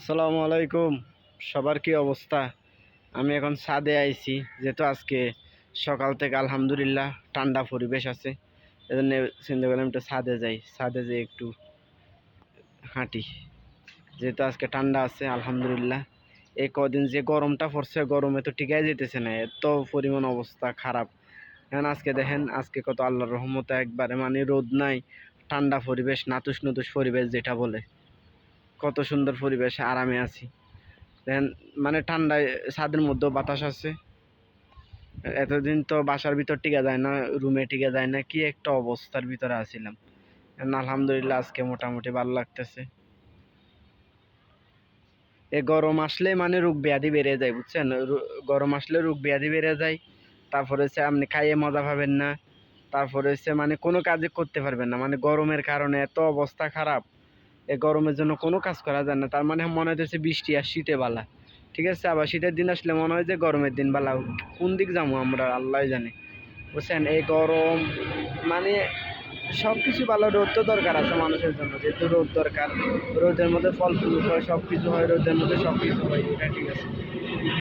আসসালামু আলাইকুম। সবার কি অবস্থা? আমি এখন ছাদে আইছি, যেহেতু আজকে সকাল থেকে আলহামদুলিল্লাহ ঠান্ডা পরিবেশ আছে, এজন্য চিন্তা করলাম একটু ছাদে যাই, ছাদে যেয়ে একটু হাঁটি। যেহেতু আজকে ঠান্ডা আছে, আলহামদুলিল্লাহ। এই কদিন যে গরমটা পড়ছে, গরমে তো টিকাই যেতেছে না, এত পরিমাণ অবস্থা খারাপ। এখন আজকে দেখেন, আজকে কত আল্লাহর রহমতে একবারে মানে রোদ নাই, ঠান্ডা পরিবেশ নাতুস নতুস পরিবেশ যেটা বলে। কত সুন্দর পরিবেশে আরামে আছি। দেখেন মানে ঠান্ডায় ছাদের মধ্যেও বাতাস আছে। এতদিন তো বাসার ভিতর টিকা যায় না, রুমে টিকা যায় না, কি একটা অবস্থার ভিতরে আছিলাম। আলহামদুলিল্লাহ আজকে মোটামুটি ভালো লাগতেছে। এ গরম আসলে মানে রোগ ব্যাধি বেড়ে যায়, বুঝছেন? গরম আসলে রোগ ব্যাধি বেড়ে যায়। তারপরে হচ্ছে আপনি খাইয়ে মজা পাবেন না। তারপরে হচ্ছে মানে কোনো কাজে করতে পারবেন না। মানে গরমের কারণে এত অবস্থা খারাপ। এই গরমের জন্য কোনো কাজ করা যায় না। তার মানে মনে হইতেছে বৃষ্টি আর শীতে বালা। ঠিক আছে? আবার শীতের দিন আসলে মনে হয় যে গরমের দিন বালা কোন দিক যাব আমরা আল্লাহ জানে। বুঝছেন? এই গরম মানে সব কিছু ভালো রোদ তো দরকার আছে মানুষের জন্য। যেহেতু রোদ দরকার, রোদের মধ্যে ফল ফুল হয় সব কিছু হয়, রোদের মধ্যে সব কিছু হয়, এটা ঠিক আছে।